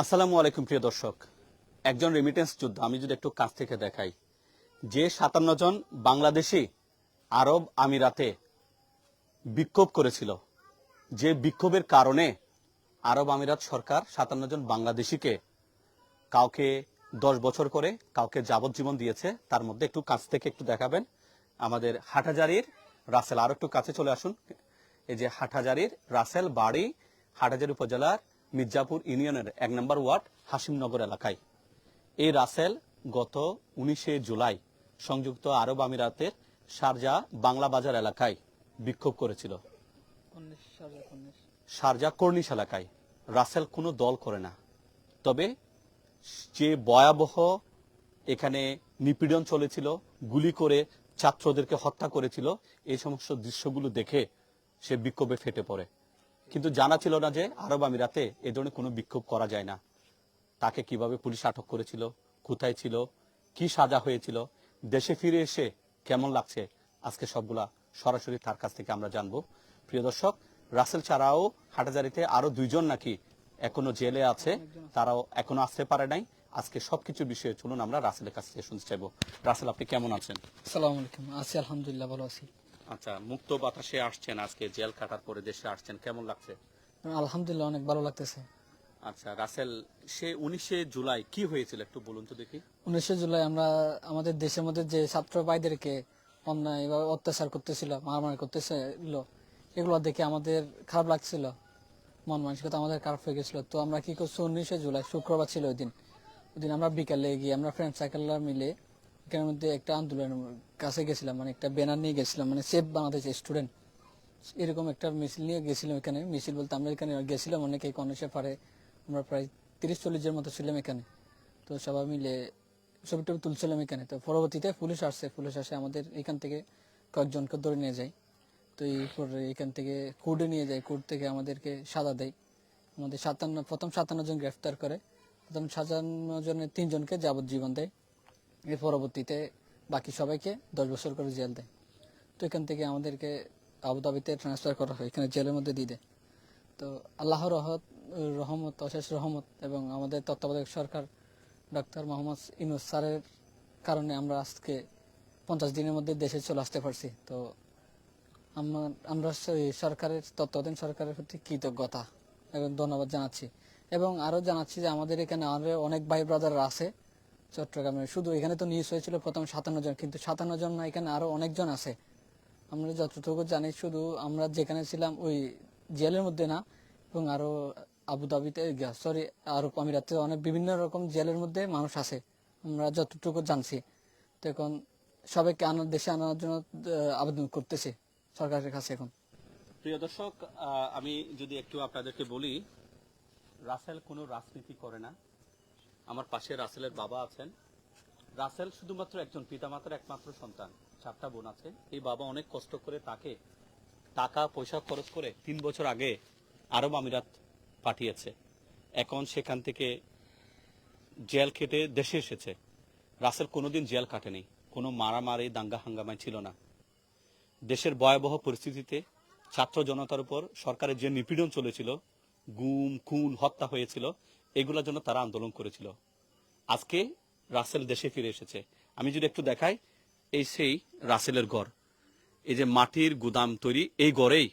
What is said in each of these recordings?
আসসালামু আলাইকুম, প্রিয় দর্শক। একজন রেমিটেন্স যোদ্ধা, আমি যদি একটু কাছ থেকে দেখাই, যে সাতান্ন জন বাংলাদেশি আরব আমিরাতে বিক্ষোভ করেছিল, যে বিক্ষোভের কারণে আরব আমিরাত সরকার সাতান্ন জন বাংলাদেশিকে কাউকে দশ বছর করে কাউকে যাবজ্জীবন দিয়েছে, তার মধ্যে একটু কাছ থেকে একটু দেখাবেন। আমাদের হাটাজারির রাসেল, আরও একটু কাছে চলে আসুন। এই যে হাটাজারির রাসেল বাড়ি হাটাজারি উপজেলার মির্জাপুর ইউনিয়নের এক নম্বর ওয়ার্ড হাসিমনগর এলাকায়। এই রাসেল গত উনিশে জুলাই সংযুক্ত আরব আমিরাতের শারজা বাংলা বাজার এলাকায় বিক্ষোভ করেছিল। শারজা কর্নিশ এলাকায় রাসেল কোনো দল করে না। তবে যে ভয়াবহ এখানে নিপীড়ন চলেছিল গুলি করে ছাত্রদেরকে হত্যা করেছিল এই সমস্ত দৃশ্যগুলো দেখে সে বিক্ষোভে ফেটে পড়ে। কিন্তু জানা ছিল না যে আরব আমিরাতে এ ধরনের কোনো বিক্ষোভ করা যায় না। তাকে কীভাবে পুলিশ আটক করেছিল, কোথায় ছিল, কি সাজা হয়েছিল, দেশে ফিরে এসে কেমন লাগছে, আজকে সবগুলা সরাসরি তার কাছ থেকে আমরা জানব। প্রিয় দর্শক, রাসেল ছাড়াও হাটাজারিতে আরও দুইজন নাকি এখনও জেলে আছে, তারাও এখনও আসতে পারে নাই। আজকে সবকিছু বিষয়ে চলুন আমরা রাসেলের কাছ থেকে শুনতে চাইব। রাসেল, আপনি কেমন আছেন? আসসালামু আলাইকুম। আছি আলহামদুলিল্লাহ, ভালো আছি। আচ্ছা মুক্ত বাতাসে আসছেন আজকে জেল কাটার পরে দেশে আসছেন কেমন লাগছে? আলহামদুলিল্লাহ অনেক ভালো লাগতেছে। আচ্ছা রাসেল সে উনিশে জুলাই কি হয়েছিল একটু বলুন তো দেখি? উনিশে জুলাই আমরা আমাদের দেশের মধ্যে যে ছাত্র ভাইদেরকে অন্যায় বা অত্যাচার করতেছিল মারামারি করতেছিল এগুলো দেখে আমাদের খারাপ লাগছিল। মন মানসিকতা আমাদের খারাপ হয়ে গেছিল। তো আমরা কি করছি উনিশে জুলাই শুক্রবার ছিল ওই দিন। ওই দিন আমরা বিকালে গিয়ে আমরা ফ্রেন্ড সাইকেলরা মিলে এখানের মধ্যে একটা আন্দোলনের কাছে গেছিলাম মানে একটা ব্যানার নিয়ে গেছিলাম মানে সেফ বাংলাদেশ স্টুডেন্ট এরকম একটা মিছিল নিয়ে গেছিলাম এখানে। মিছিল বলতে আমরা এখানে গেছিলাম অনেকে কনেশে পারে, আমরা প্রায় তিরিশ চল্লিশের মতো ছিলাম এখানে। তো সবাই মিলে ছবি টবি তুলছিলাম এখানে। তো পরবর্তীতে পুলিশ আসছে, পুলিশ আসে আমাদের এখান থেকে কয়েকজনকে ধরে নিয়ে যায়। তো এই পরে এখান থেকে কোর্টে নিয়ে যায় কোর্ট থেকে আমাদেরকে সাজা দেয়। আমাদের সাতান্ন, প্রথম সাতান্ন জন গ্রেফতার করে। প্রথম সাতান্ন জনের তিনজনকে যাবজ্জীবন দেয়। এর পরবর্তীতে বাকি সবাইকে দশ বছর করে জেল দেয়। তো এখান থেকে আমাদেরকে আবুধাবিতে ট্রান্সফার করা হয়, এখানে জেলের মধ্যে দিয়ে দেয়। তো আল্লাহর রহমত রহমত, অশেষ রহমত এবং আমাদের তত্ত্বাবধায়ক সরকার ডক্টর মোহাম্মদ ইনুস স্যারের কারণে আমরা আজকে পঞ্চাশ দিনের মধ্যে দেশে চলে আসতে পারছি। তো আমরা আমরা সরকারের তত্ত্বাবধান সরকারের প্রতি কৃতজ্ঞতা এবং ধন্যবাদ জানাচ্ছি। এবং আরও জানাচ্ছি যে আমাদের এখানে আরও অনেক ভাই ব্রাদার আছে। চট্টগ্রামে শুধু এখানে তো নিউজ হয়েছিল প্রথম সাতান্ন জন, কিন্তু সাতান্ন জন না, এখানে আরও অনেকজন আছে। আমরা যতটুকু জানি, শুধু আমরা যেখানে ছিলাম ওই জেলের মধ্যে না, এবং আরও আবুধাবিতে সরি আরব আমিরাতে অনেক বিভিন্ন রকম জেলের মধ্যে মানুষ আছে। আমরা যতটুকু জানছি। তো এখন সবাইকে আনার, দেশে আনার জন্য আবেদন করতেছে, সরকারের কাছে এখন। প্রিয় দর্শক আমি যদি একটু আপনাদেরকে বলি, রাসেল কোনো রাজনীতি করে না। আমার পাশে রাসেলের বাবা আছেন। রাসেল শুধুমাত্র একজন পিতামাতার একমাত্র সন্তান। চারটা বোন আছে। এই বাবা অনেক কষ্ট করে তাকে টাকা, পয়সা খরচ করে তিন বছর আগে আরব আমিরাত পাঠিয়েছে। এখন সেখান থেকে জেল কেটে দেশে এসেছে। রাসেল কোনোদিন জেল কাটেনি। কোনো মারামারি, দাঙ্গা হাঙ্গামায় ছিল না। দেশের ভয়াবহ পরিস্থিতিতে ছাত্র জনতার উপর সরকারের যে নিপীড়ন চলেছিল, গুম, খুন, হত্যা হয়েছিল এগুলোর জন্য তারা আন্দোলন করেছিল। আজকে রাসেল দেশে ফিরে এসেছে। আমি যদি একটু দেখাই, এই সেই রাসেলের গড়। এই যে মাটির গুদাম তৈরি, এই গড়েই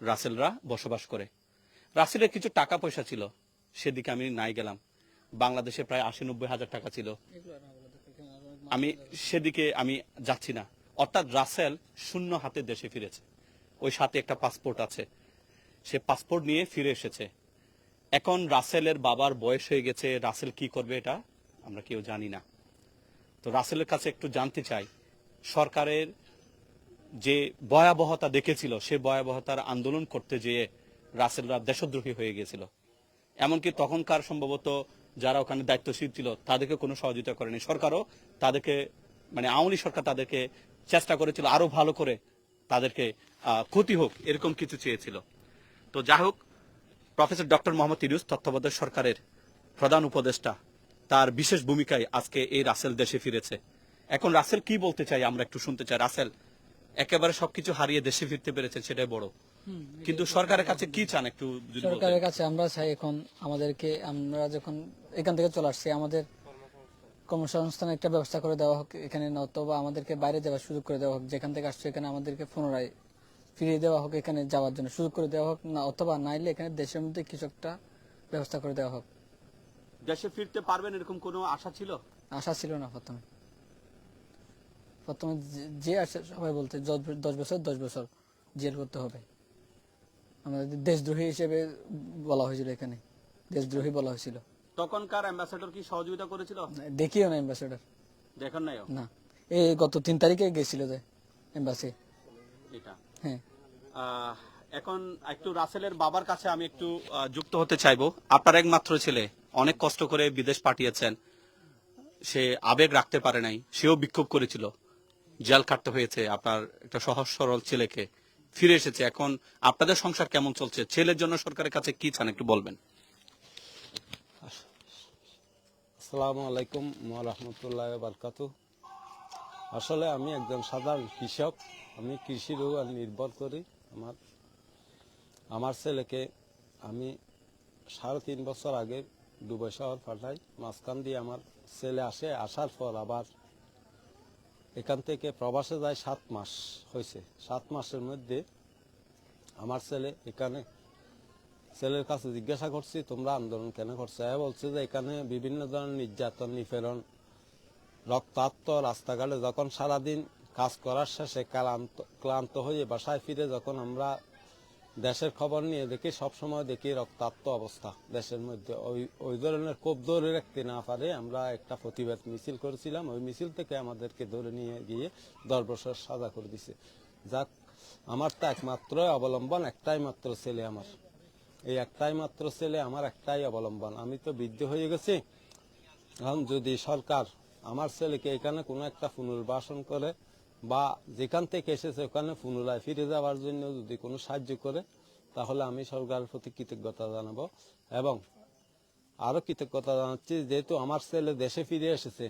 রাসেলরা বসবাস করে। রাসেলের কিছু টাকা পয়সা ছিল, সেদিকে আমি নাই গেলাম। বাংলাদেশে প্রায় আশি নব্বই হাজার টাকা ছিল। আমি সেদিকে আমি যাচ্ছি না। অর্থাৎ রাসেল শূন্য হাতে দেশে ফিরেছে। ওই সাথে একটা পাসপোর্ট আছে। সে পাসপোর্ট নিয়ে ফিরে এসেছে। এখন রাসেলের বাবার বয়স হয়ে গেছে, রাসেল কি করবে এটা আমরা কেউ জানি না। তো রাসেলের কাছে একটু জানতে চাই, সরকারের যে ভয়াবহতা দেখেছিল, সে ভয়াবহতার আন্দোলন করতে যেয়ে রাসেলরা দেশদ্রোহী হয়ে গেছিল। এমনকি তখনকার সম্ভবত যারা ওখানে দায়িত্বশীল ছিল, তাদেরকে কোনো সহযোগিতা করেনি। সরকারও তাদেরকে মানে আওয়ামী সরকার তাদেরকে চেষ্টা করেছিল আরও ভালো করে তাদেরকে ক্ষতি হোক, এরকম কিছু চেয়েছিল। তো যাই হোক প্রফেসর ডক্টর মোহাম্মদ ইউনুস তত্ত্বাবধায়ক সরকারের প্রধান উপদেষ্টা তার বিশেষ ভূমিকায় আজকে এই রাসেল দেশে ফিরেছে। এখন রাসেল কি বলতে চাই আমরা একটু শুনতে চাই। রাসেল একেবারে সবকিছু হারিয়ে দেশে ফিরতে পেরেছেন সেটাই বড়। কিন্তু সরকারের কাছে কি চান একটু সরকারের কাছে আমরা চাই এখন আমাদেরকে আমরা যখন এখান থেকে চলে আসছি আমাদের কর্মসংস্থানের একটা ব্যবস্থা করে দেওয়া হোক এখানে না অথবা আমাদেরকে বাইরে যাওয়ার সুযোগ করে দেওয়া হোক যেখান থেকে আসছে এখানে আমাদেরকে পুনরায় ফিরিয়ে দেওয়া হোক এখানে যাওয়ার জন্য সুযোগ করে দেওয়া হোক না অথবা নাইলে এখানে দেশের মধ্যে কিছু একটা ব্যবস্থা করে দেওয়া হোক। দেশে ফিরতে পারবেন এরকম কোনো আশা ছিল? আশা ছিল না প্রথমে। প্রথমে যে- আসে সবাই বলতে দশ- বছর দশ বছর জেল করতে হবে। আমাদের দেশদ্রোহী হিসেবে বলা হয়েছিল এখানে। দেশদ্রোহী বলা হয়েছিল। তখনকার অ্যাম্বাসেডর কি সহযোগিতা করেছিল? দেখিও না অ্যাম্বাসেডার। দেখেন নাই না। এই গত তিন তারিখে গেছিল যে এম্বাসি। এটা। হ্যাঁ। এখন একটু রাসেলের বাবার কাছে আমি একটু যুক্ত হতে চাইব। আপনার একমাত্র ছেলে, অনেক কষ্ট করে বিদেশ পাঠিয়েছেন। সে আবেগ রাখতে পারে নাই, সেও বিক্ষোভ করেছিল। জেল কাটতে হয়েছে আপনার একটা সহজ সরল ছেলেকে। ফিরে এসেছে, এখন আপনাদের সংসার কেমন চলছে? ছেলের জন্য সরকারের কাছে কি চান, একটু বলবেন? আসসালামু আলাইকুম রহমতুল্লাহ বারকাত আসলে আমি একজন সাধারণ কৃষক। আমি কৃষির উপর নির্ভর করি। আমার আমার ছেলেকে আমি সাড়ে তিন বছর আগে দুবাই শহর পাঠাই। মাঝখান দিয়ে আমার ছেলে আসে, আসার পর আবার এখান থেকে প্রবাসে যায় সাত মাস হয়েছে। সাত মাসের মধ্যে আমার ছেলে এখানে, ছেলের কাছে জিজ্ঞাসা করছি, তোমরা আন্দোলন কেন করছ? এ বলছে যে, এখানে বিভিন্ন ধরনের নির্যাতন, নিপীড়ন, রক্তাক্ত রাস্তাঘাটে যখন সারাদিন কাজ করার শেষে ক্লান্ত ক্লান্ত হয়ে বাসায় ফিরে যখন আমরা দেশের খবর নিয়ে দেখি, সবসময় দেখি রক্তাক্ত অবস্থা। দেশের মধ্যে ওই ওই ধরনের কোপ ধরে রাখতে না পারে আমরা একটা প্রতিবাদ মিছিল করেছিলাম। ওই মিছিল থেকে আমাদেরকে ধরে নিয়ে গিয়ে দশ বছর সাজা করে দিছে। যাক, আমার তো একমাত্র অবলম্বন, একটাই মাত্র ছেলে আমার। এই একটাই মাত্র ছেলে আমার, একটাই অবলম্বন। আমি তো বৃদ্ধ হয়ে গেছি। এখন যদি সরকার আমার ছেলেকে এখানে কোনো একটা পুনর্বাসন করে বা যেখান থেকে এসেছে ওখানে পুনরায় ফিরে যাওয়ার জন্য যদি কোনো সাহায্য করে তাহলে আমি সরকারের প্রতি কৃতজ্ঞতা জানাব। এবং আরও কৃতজ্ঞতা জানাচ্ছি যেহেতু আমার ছেলে দেশে ফিরে এসেছে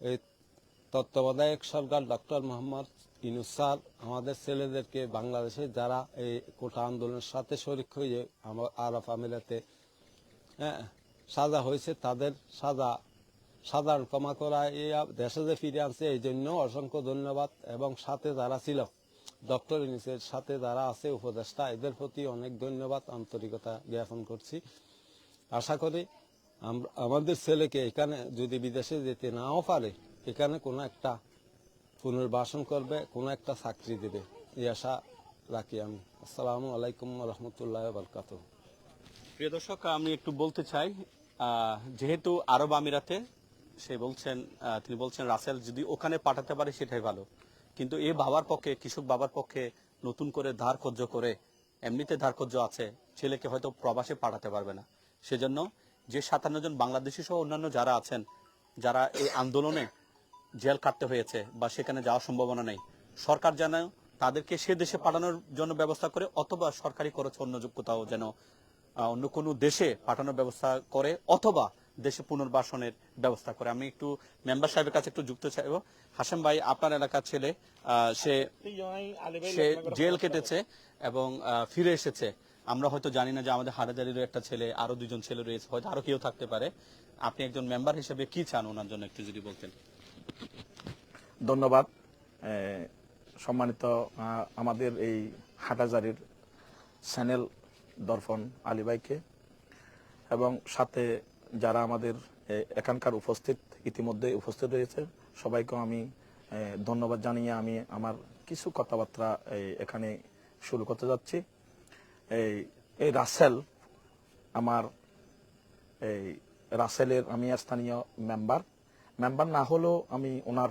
এই তত্ত্বাবধায়ক সরকার ডক্টর মোহাম্মদ ইনুস স্যার আমাদের ছেলেদেরকে বাংলাদেশে যারা এই কোটা আন্দোলনের সাথে শরিক হয়ে আমার আরব আমিরাতে হ্যাঁ, সাজা হয়েছে তাদের সাজা সাধারণ ক্ষমা করা এই দেশে যে ফিরে আনছে, এই জন্য অসংখ্য ধন্যবাদ। এবং সাথে যারা ছিল, ডক্টর ইনিসের সাথে যারা আছে, উপদেষ্টা, এদের প্রতি অনেক ধন্যবাদ। আন্তরিকতা জ্ঞাপন করছি। আশা করি আমাদের ছেলেকে এখানে যদি বিদেশে যেতে নাও পারে, এখানে কোনো একটা পুনর্বাসন করবে, কোনো একটা চাকরি দেবে। এই আশা রাখি আমি। আসসালামু আলাইকুম রহমতুল্লাহ বরকাত প্রিয় দর্শক, আমি একটু বলতে চাই যেহেতু আরব আমিরাতে সে বলছেন তিনি বলছেন, রাসেল, যদি ওখানে পাঠাতে পারে সেটাই ভালো। কিন্তু এ বাবার পক্ষে, কৃষক বাবার পক্ষে নতুন করে ধার কর্য করে, এমনিতে ধার কর্য আছে, ছেলেকে হয়তো প্রবাসে পাঠাতে পারবে না। সেজন্য যে সাতান্ন জন বাংলাদেশি সহ অন্যান্য যারা আছেন, যারা এই আন্দোলনে জেল কাটতে হয়েছে বা সেখানে যাওয়ার সম্ভাবনা নেই, সরকার যেন তাদেরকে সে দেশে পাঠানোর জন্য ব্যবস্থা করে, অথবা সরকারি খরচ অন্য কোথাও যেন অন্য কোনো দেশে পাঠানোর ব্যবস্থা করে, অথবা দেশে পুনর্বাসনের ব্যবস্থা করে। আমি একটু মেম্বার সাহেবের কাছে একটু যুক্ত চাইব। হাসেম ভাই, আপনার এলাকার ছেলে সে জেল কেটেছে এবং ফিরে এসেছে। আমরা হয়তো জানি না যে আমাদের হাটাজারিরও একটা ছেলে আরও দুজন ছেলে রয়েছে। হয়তো আরও কেউ থাকতে পারে। আপনি একজন মেম্বার হিসেবে কি চান ওনার জন্য একটু যদি বলতেন? ধন্যবাদ। সম্মানিত আমাদের এই হাটাজারির চ্যানেল দর্পণ আলী ভাইকে এবং সাথে যারা আমাদের এখানকার উপস্থিত ইতিমধ্যে উপস্থিত রয়েছে, সবাইকে আমি ধন্যবাদ জানিয়ে আমি আমার কিছু কথাবার্তা এখানে শুরু করতে যাচ্ছি। এই এই রাসেল আমার এই রাসেলের আমি স্থানীয় মেম্বার। মেম্বার না হলেও আমি ওনার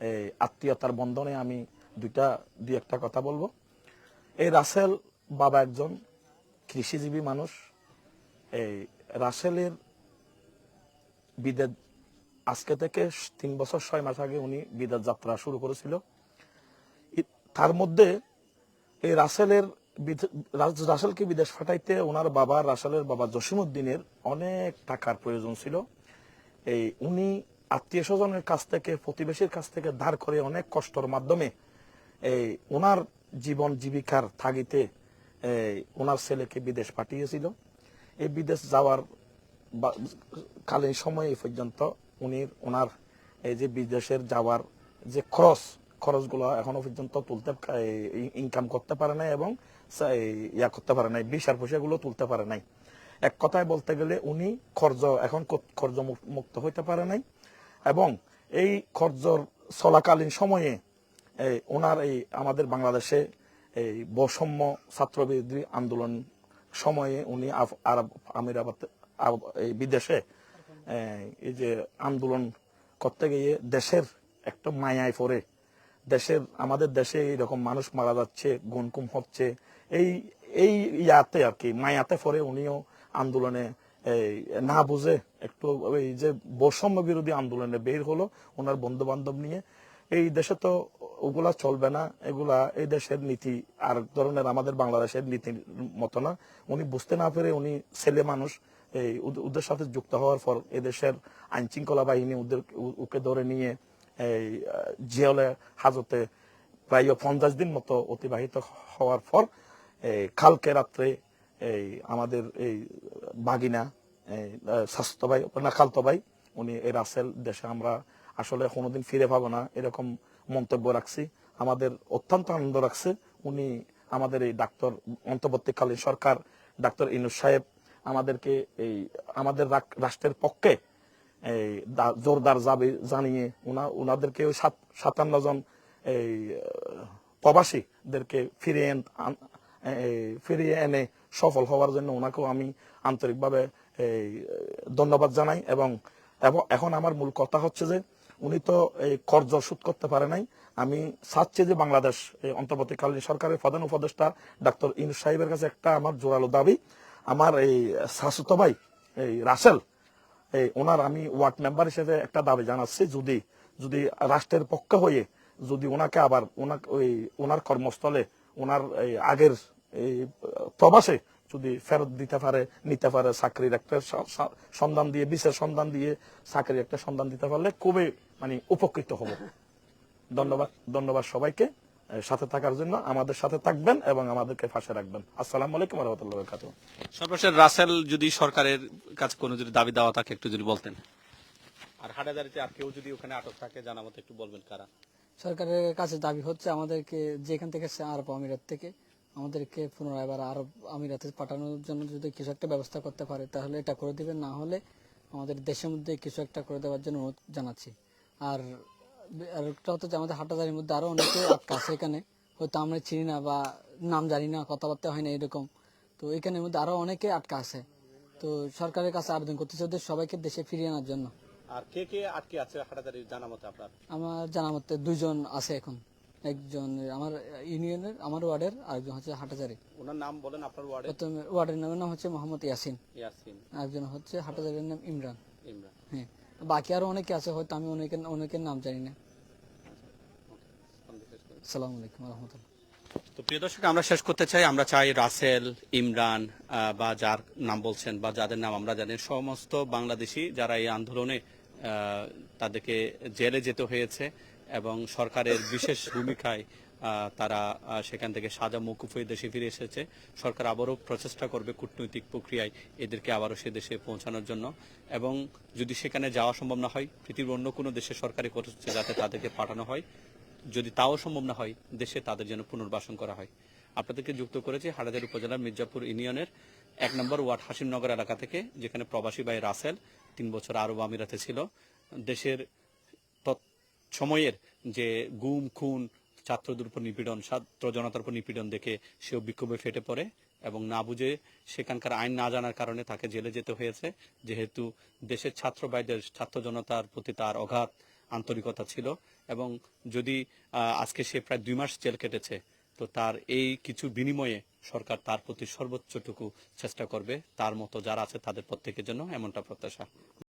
এই আত্মীয়তার বন্ধনে আমি দুইটা, দুই একটা কথা বলব। এই রাসেল বাবা একজন কৃষিজীবী মানুষ। এই রাসেলের বিদেশ আজকে থেকে তিন বছর ছয় মাস আগে উনি বিদেশ যাত্রা শুরু করেছিল। তার মধ্যে এই রাসেলের রাসেলকে বিদেশ পাঠাইতে ওনার বাবা রাসেলের বাবা জসিমুদ্দিনের অনেক টাকার প্রয়োজন ছিল। এই উনি আত্মীয় স্বজনের কাছ থেকে, প্রতিবেশীর কাছ থেকে ধার করে অনেক কষ্টর মাধ্যমে এই ওনার জীবন জীবিকার থাগিতে ওনার ছেলেকে বিদেশ পাঠিয়েছিল। এই বিদেশ যাওয়ার কালীন সময় পর্যন্ত উনি ওনার এই যে বিদেশের যাওয়ার যে খরচ, খরচগুলো এখনও পর্যন্ত তুলতে ইনকাম করতে পারে নাই এবং ইয়া করতে পারে নাই বিশার পয়সাগুলো তুলতে পারে নাই। এক কথায় বলতে গেলে উনি খরচ, এখন খরচ মুক্ত হইতে পারে নাই এবং এই খরচর চলাকালীন সময়ে ওনার এই আমাদের বাংলাদেশে এই বৈষম্য ছাত্রবিরোধী আন্দোলন সময়ে উনি আরব আমিরাবাদ বিদেশে এই, যে আন্দোলন করতে গিয়ে দেশের একটা মায়ায় পড়ে। দেশের আমাদের দেশে এইরকম মানুষ মারা যাচ্ছে গুনকুম হচ্ছে। এই এই ইয়াতে আর কি মায়াতে পড়ে উনিও আন্দোলনে না বুঝে একটু এই যে বৈষম্য বিরোধী আন্দোলনে বের হলো ওনার বন্ধু বান্ধব নিয়ে। এই দেশে তো ওগুলা চলবে না এগুলা এই দেশের নীতি আর ধরনের আমাদের বাংলাদেশের নীতির মতো না। উনি বুঝতে না পেরে উনি ছেলে মানুষ এই ওদের- সাথে যুক্ত হওয়ার পর এদেশের আইন শৃঙ্খলা বাহিনী ওদের ওকে ধরে নিয়ে এই জেলে হাজতে প্রায় পঞ্চাশ দিন মতো অতিবাহিত হওয়ার পর এই কালকে রাত্রে এই আমাদের এই বাগিনা স্বাস্থ্য ভাই না খালতো ভাই উনি এই রাসেল দেশে আমরা আসলে কোনোদিন ফিরে পাবো না এরকম মন্তব্য রাখছি। আমাদের অত্যন্ত আনন্দ রাখছে। উনি আমাদের এই ডাক্তার, অন্তর্বর্তীকালীন সরকার ডাক্তার ইনুস সাহেব আমাদেরকে এই আমাদের রাষ্ট্রের পক্ষে এই জোরদার যাবে জানিয়ে উনা, উনাদেরকে ওই সাত, সাতান্ন জন এই প্রবাসীদেরকে ফিরিয়ে ফিরিয়ে এনে সফল হওয়ার জন্য ওনাকেও আমি আন্তরিকভাবে এই, ধন্যবাদ জানাই এবং এখন আমার মূল কথা হচ্ছে যে উনি তো এই কর্জ সুদ করতে পারে নাই। আমি চাচ্ছি যে বাংলাদেশ অন্তর্বর্তীকালীন সরকারের প্রধান উপদেষ্টা ডাক্তার ইনু সাহেবের কাছে একটা আমার জোরালো দাবি। আমার এই শাসুত ভাই, এই রাসেল, এই ওনার আমি ওয়ার্ড মেম্বার হিসেবে একটা দাবি জানাচ্ছি, যদি যদি রাষ্ট্রের পক্ষে হয়ে, যদি ওনাকে আবার ওনাকে, ওই ওনার কর্মস্থলে, ওনার এই আগের এই প্রবাসে যদি ফেরত দিতে পারে, নিতে পারে, চাকরির একটা সন্ধান দিয়ে, বিশেষ সন্ধান দিয়ে চাকরির একটা সন্ধান দিতে পারলে খুবই মানে উপকৃত হব। ধন্যবাদ ধন্যবাদ সবাইকে। সাথে থাকার জন্য আমাদের সাথে থাকবেন এবং আমাদেরকে ফাঁসে রাখবেন। আসসালাম আলাইকুম রহমতুল্লাহ বরকাতুহ। সর্বশেষ রাসেল যদি সরকারের কাছে কোনো যদি দাবি দেওয়া থাকে একটু যদি বলতেন। আর হাটাদারিতে আর কেউ যদি ওখানে আটক থাকে জানা মতো একটু বলবেন কারা? সরকারের কাছে দাবি হচ্ছে আমাদেরকে যেখান থেকে এসেছে আরব আমিরাত থেকে আমাদেরকে পুনরায় আবার আরব আমিরাতে পাঠানোর জন্য যদি কিছু একটা ব্যবস্থা করতে পারে তাহলে এটা করে দিবেন। না হলে আমাদের দেশের মধ্যে কিছু একটা করে দেওয়ার জন্য অনুরোধ জানাচ্ছি। আর আর একটা হচ্ছে যে আমাদের হাটাদারির মধ্যে আরও অনেকে আটকা আছে এখানে। হয়তো আমরা চিনি না বা নাম জানি না কথাবার্তা হয় না এরকম। তো এখানের মধ্যে আরও অনেকে আটকা আছে। তো সরকারের কাছে আবেদন করতেছে ওদের সবাইকে দেশে ফিরিয়ে আনার জন্য। আর কে কে আটকে আছে হাটাদারির জানা মতো আপনার? আমার জানা মতে দুইজন আছে এখন। একজন আমার ইউনিয়নের আমার ওয়ার্ডের আরেকজন হচ্ছে হাটাজারি ওনার নাম বলেন আপনার ওয়ার্ডে প্রথমে ওয়ার্ডের নামের নাম হচ্ছে মোহাম্মদ ইয়াসিন। ইয়াসিন। আরেকজন হচ্ছে হাটাজারির নাম ইমরান। ইমরান। হ্যাঁ। বাকি আরও অনেকে আছে, হয়তো আমি অনেকের অনেকের নাম জানি না। আসসালামু আলাইকুম রহমতুল্লাহ। তো প্রিয় দর্শক, আমরা শেষ করতে চাই। আমরা চাই রাসেল, ইমরান বা যার নাম বলছেন বা যাদের নাম আমরা জানি, সমস্ত বাংলাদেশি যারা এই আন্দোলনে তাদেরকে জেলে যেতে হয়েছে এবং সরকারের বিশেষ ভূমিকায় তারা সেখান থেকে সাজা মৌকুফ হয়ে দেশে ফিরে এসেছে। সরকার আবারও প্রচেষ্টা করবে কূটনৈতিক প্রক্রিয়ায় এদেরকে আবারও সে দেশে পৌঁছানোর জন্য। এবং যদি সেখানে যাওয়া সম্ভব না হয়, পৃথিবীর অন্য কোনো দেশে সরকারি করছে যাতে তাদেরকে পাঠানো হয়। যদি তাও সম্ভব না হয়, দেশে তাদের যেন পুনর্বাসন করা হয়। আপনাদেরকে যুক্ত করেছি হাটাজারি উপজেলার মির্জাপুর ইউনিয়নের এক নম্বর ওয়ার্ড হাসিমনগর এলাকা থেকে, যেখানে প্রবাসী ভাই রাসেল তিন বছর আরব আমিরাতে ছিল। দেশের সময়ের যে গুম, খুন ছাত্রদের উপর নিপীড়ন, ছাত্র জনতার উপর নিপীড়ন দেখে সেও বিক্ষোভে ফেটে পড়ে এবং না বুঝে সেখানকার আইন না জানার কারণে তাকে জেলে যেতে হয়েছে। যেহেতু দেশের ছাত্র ভাইদের ছাত্র জনতার প্রতি তার অগাধ আন্তরিকতা ছিল এবং যদি আজকে সে প্রায় দুই মাস জেল কেটেছে, তো তার এই কিছু বিনিময়ে সরকার তার প্রতি সর্বোচ্চটুকু চেষ্টা করবে। তার মতো যারা আছে তাদের প্রত্যেকের জন্য এমনটা প্রত্যাশা।